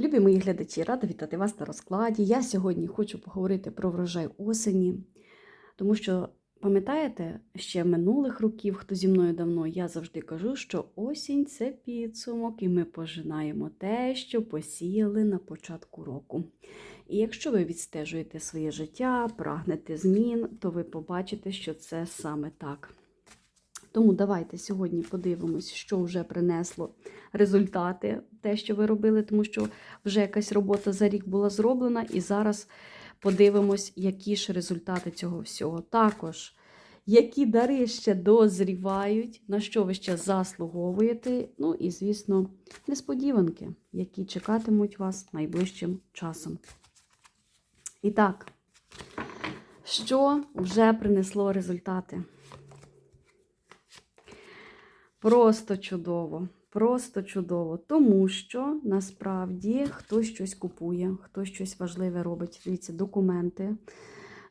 Любі мої глядачі, рада вітати вас на розкладі. Я сьогодні хочу поговорити про врожай осені, тому що, пам'ятаєте, ще минулих років, хто зі мною давно, я завжди кажу, що осінь це підсумок, і ми пожинаємо те, що посіяли на початку року. І якщо ви відстежуєте своє життя, прагнете змін, то ви побачите, що це саме так. Тому давайте сьогодні подивимось, що вже принесло результати, те, що ви робили, тому що вже якась робота за рік була зроблена, і зараз подивимось, які ж результати цього всього. Також, які дари ще дозрівають, на що ви ще заслуговуєте. Ну і, звісно, несподіванки, які чекатимуть вас найближчим часом. І так, що вже принесло результати? Просто чудово, просто чудово. Тому що насправді хтось щось купує, хтось щось важливе робить. Дивіться, документи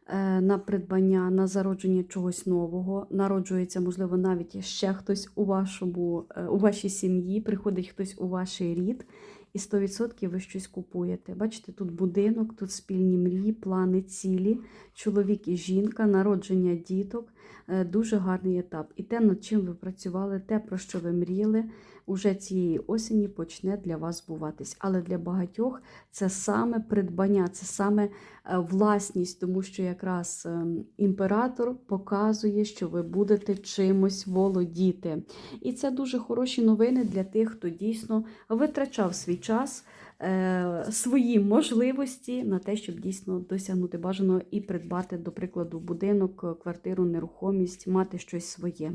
е, на придбання, на зародження чогось нового. Народжується, можливо, навіть ще хтось у вашому, е, у вашій сім'ї, приходить хтось у ваш рід. І 100% ви щось купуєте. Бачите, тут будинок, тут спільні мрії, плани, цілі, чоловік і жінка, народження діток. Е, Дуже гарний етап. І те, над чим ви працювали, те, про що ви мріяли, уже цієї осені почне для вас збуватись. Але для багатьох це саме придбання, це саме е, власність, тому що якраз ем, імператор показує, що ви будете чимось володіти. І це дуже хороші новини для тих, хто дійсно витрачав свій час. Е, Свої можливості на те, щоб дійсно досягнути бажаного і придбати, до прикладу, будинок, квартиру, нерухомість, мати щось своє.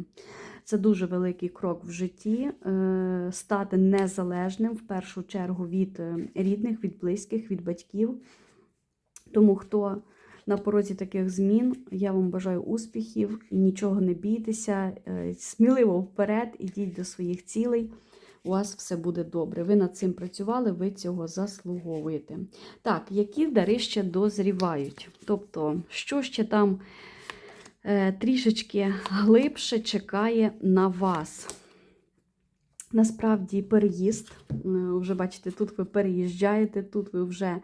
Це дуже великий крок в житті, е, стати незалежним в першу чергу від е, рідних, від близьких, від батьків. Тому хто на порозі таких змін, я вам бажаю успіхів, нічого не бійтеся, сміливо вперед, ідіть до своїх цілей. У вас все буде добре. Ви над цим працювали, ви цього заслуговуєте. Так, які дари ще дозрівають? Тобто, що ще там е, трішечки глибше чекає на вас? Насправді, переїзд. Е, Вже бачите, тут ви переїжджаєте, тут ви вже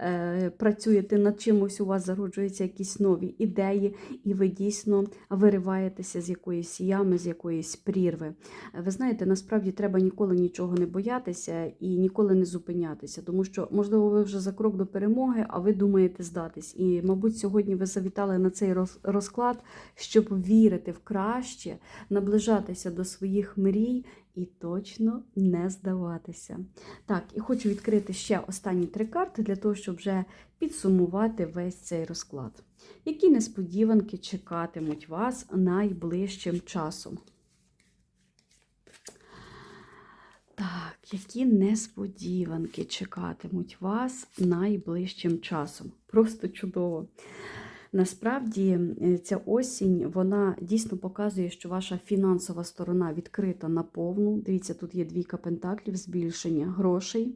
е, працюєте над чимось, у вас зароджуються якісь нові ідеї, і ви дійсно вириваєтеся з якоїсь ями, з якоїсь прірви. Е, Ви знаєте, насправді треба ніколи нічого не боятися і ніколи не зупинятися, тому що, можливо, ви вже за крок до перемоги, а ви думаєте здатись. І, мабуть, сьогодні ви завітали на цей роз- розклад, щоб вірити в краще, наближатися до своїх мрій. І точно не здаватися. Так, і хочу відкрити ще останні три карти для того, щоб вже підсумувати весь цей розклад. Які несподіванки чекатимуть вас найближчим часом? Так, які несподіванки чекатимуть вас найближчим часом? Просто чудово. Насправді, е, ця осінь вона дійсно показує, що ваша фінансова сторона відкрита на повну. Дивіться, тут є двійка пентаклів, збільшення грошей.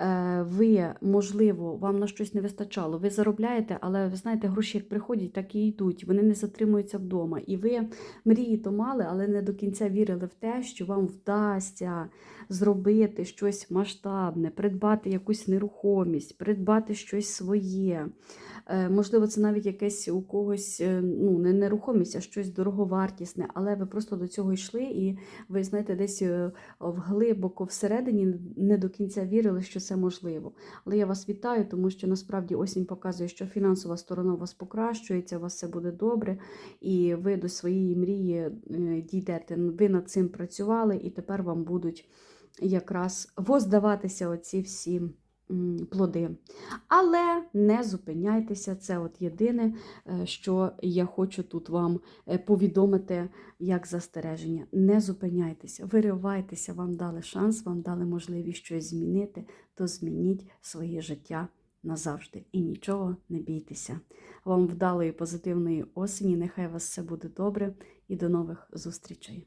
Е, Ви, можливо, вам на щось не вистачало. Ви заробляєте, але ви знаєте, гроші як приходять, так і йдуть. Вони не затримуються вдома. І ви мрії то мали, але не до кінця вірили в те, що вам вдасться зробити щось масштабне, придбати якусь нерухомість, придбати щось своє. Е, Можливо, це навіть якесь у когось е, ну, не нерухомість, а щось дороговартісне, але ви просто до цього йшли, і ви знаєте, десь е, глибоко всередині не до кінця вірили, що це можливо. Але я вас вітаю, тому що насправді осінь показує, що фінансова сторона у вас покращується, у вас все буде добре, і ви до своєї мрії дійдете. Ви над цим працювали, і тепер вам будуть якраз воздаватися оці всі плоди. Але не зупиняйтеся, це от єдине, е, що я хочу тут вам е, повідомити як застереження. Не зупиняйтеся, виривайтеся, вам дали шанс, вам дали можливість щось змінити, то змініть своє життя назавжди. І нічого не бійтеся. Вам вдалої позитивної осені, нехай вас все буде добре і до нових зустрічей.